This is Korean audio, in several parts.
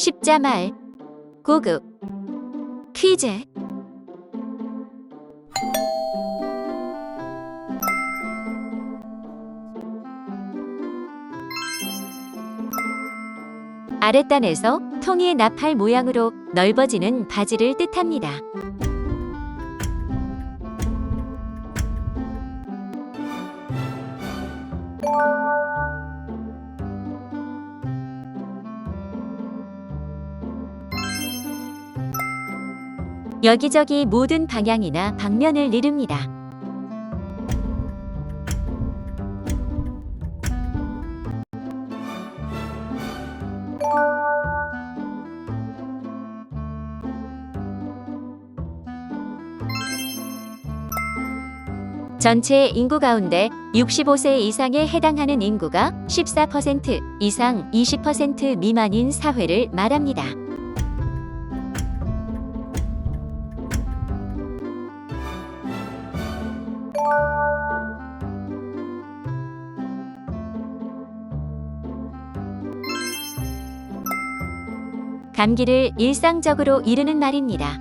십자말 고급 퀴즈 아랫단에서 통이 나팔 모양으로 넓어지는 바지를 뜻합니다. 여기저기 모든 방향이나 방면을 이릅니다. 전체 인구 가운데 65세 이상에 해당하는 인구가 14% 이상 20% 미만인 사회를 말합니다. 감기를 일상적으로 이르는 말입니다.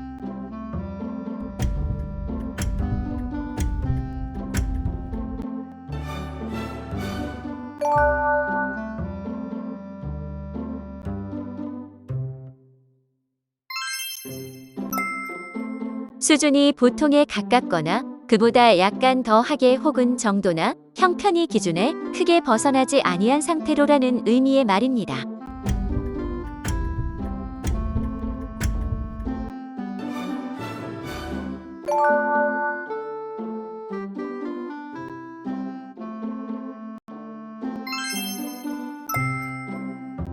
수준이 보통에 가깝거나 그보다 약간 더하게 혹은 정도나 형편이 기준에 크게 벗어나지 아니한 상태로라는 의미의 말입니다.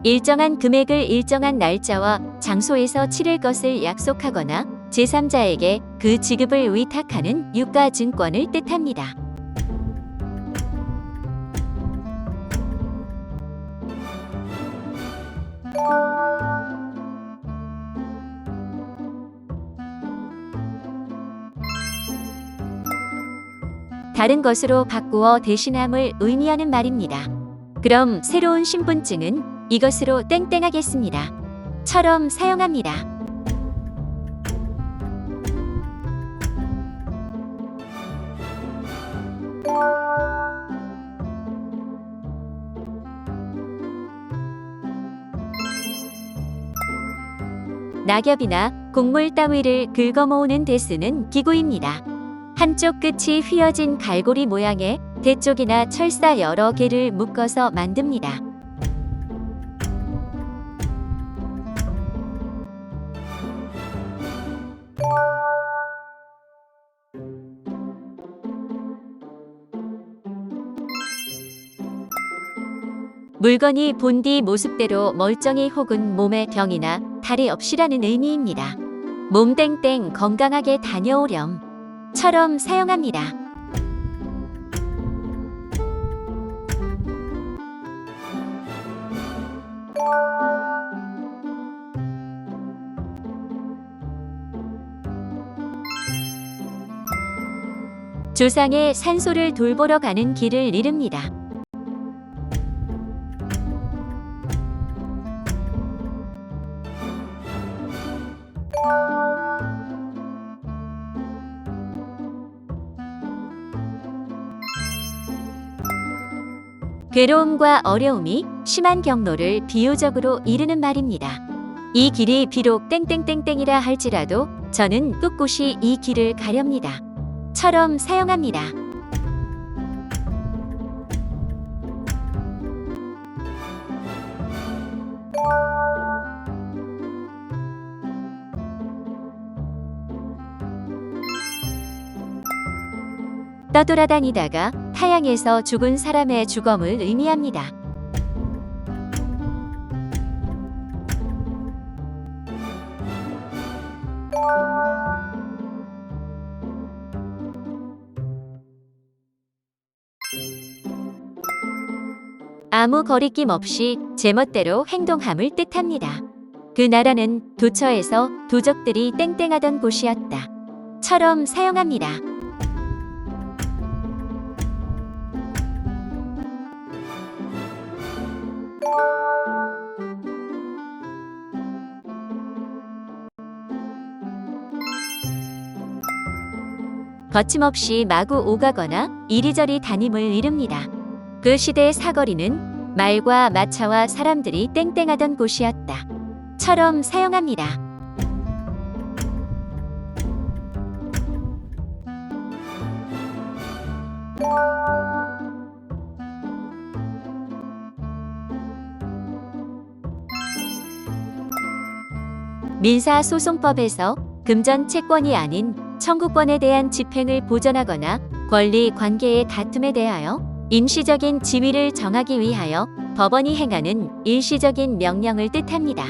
일정한 금액을 일정한 날짜와 장소에서 치를 것을 약속하거나 제3자에게 그 지급을 위탁하는 유가증권을 뜻합니다. 다른 것으로 바꾸어 대신함을 의미하는 말입니다. 그럼 새로운 신분증은 이것으로 땡땡하겠습니다. 처럼 사용합니다. 낙엽이나 곡물 따위를 긁어모으는 데 쓰는 기구입니다. 한쪽 끝이 휘어진 갈고리 모양의 대쪽이나 철사 여러 개를 묶어서 만듭니다. 물건이 본디 모습대로 멀쩡히 혹은 몸에 병이나 탈이 없이라는 의미입니다. 몸땡땡 건강하게 다녀오렴. 처럼 사용합니다. 조상의 산소를 돌보러 가는 길을 이릅니다. 괴로움과 어려움이 심한 경로를 비유적으로 이르는 말입니다. 이 길이 비록 땡땡땡땡이라 할지라도 저는 꿋꿋이 이 길을 가렵니다. 처럼 사용합니다. 떠돌아다니다가 타양에서 죽은 사람의 주검을 의미합니다. 아무 거리낌 없이 제멋대로 행동함을 뜻합니다. 그 나라는 도처에서 도적들이 땡땡하던 곳이었다. 처럼 사용합니다. 거침없이 마구 오가거나 이리저리 다님을 이릅니다. 그 시대의 사거리는 말과 마차와 사람들이 땡땡하던 곳이었다. 처럼 사용합니다. 민사소송법에서 금전 채권이 아닌 청구권에 대한 집행을 보전하거나 권리 관계의 다툼에 대하여 임시적인 지위를 정하기 위하여 법원이 행하는 일시적인 명령을 뜻합니다.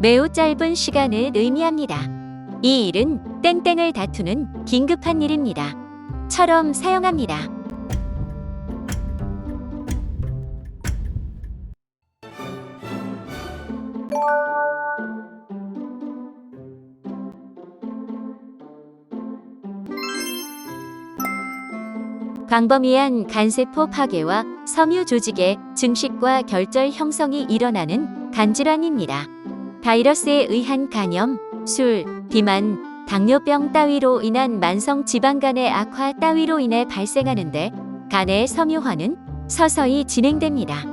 매우 짧은 시간을 의미합니다. 이 일은 땡땡을 다투는 긴급한 일입니다. 처럼 사용합니다. 광범위한 간세포 파괴와 섬유 조직의 증식과 결절 형성이 일어나는 간질환입니다. 바이러스에 의한 간염, 술, 비만, 당뇨병 따위로 인한 만성 지방간의 악화 따위로 인해 발생하는데 간의 섬유화는 서서히 진행됩니다.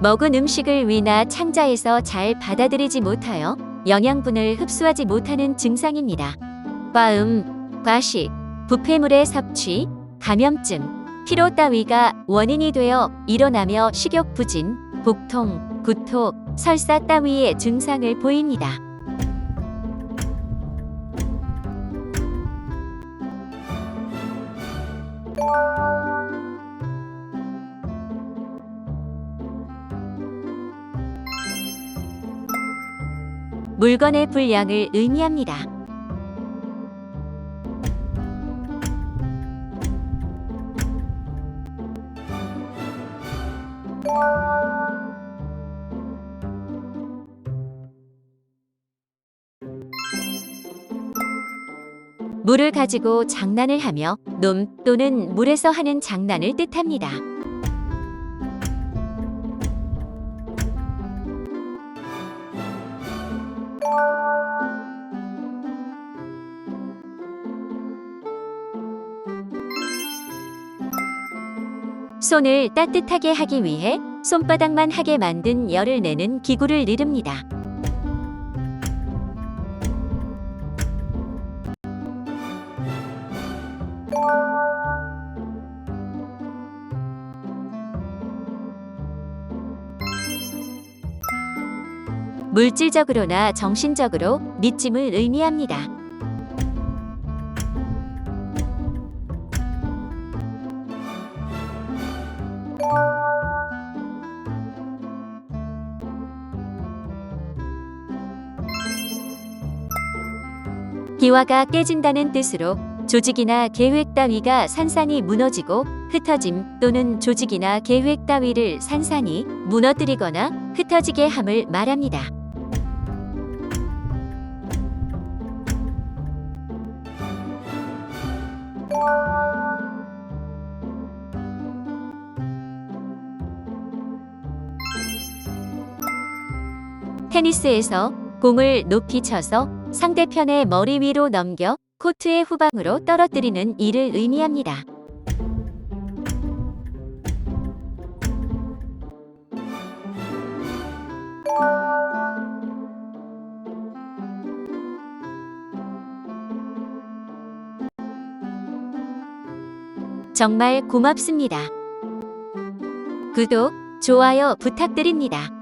먹은 음식을 위나 창자에서 잘 받아들이지 못하여 영양분을 흡수하지 못하는 증상입니다. 과음, 과식, 부패물의 섭취, 감염증, 피로 따위가 원인이 되어 일어나며 식욕 부진, 복통, 구토, 설사 따위의 증상을 보입니다. 물건의 분량을 의미합니다. 물을 가지고 장난을 하며 놈 또는 물에서 하는 장난을 뜻합니다. 손을 따뜻하게 하기 위해 손바닥만 하게 만든 열을 내는 기구를 이릅니다. 물질적으로나 정신적으로 믿짐을 의미합니다. 기와가 깨진다는 뜻으로 조직이나 계획 따위가 산산이 무너지고 흩어짐 또는 조직이나 계획 따위를 산산이 무너뜨리거나 흩어지게 함을 말합니다. 테니스에서 공을 높이 쳐서 상대편의 머리 위로 넘겨 코트의 후방으로 떨어뜨리는 일을 의미합니다. 정말 고맙습니다. 구독, 좋아요 부탁드립니다.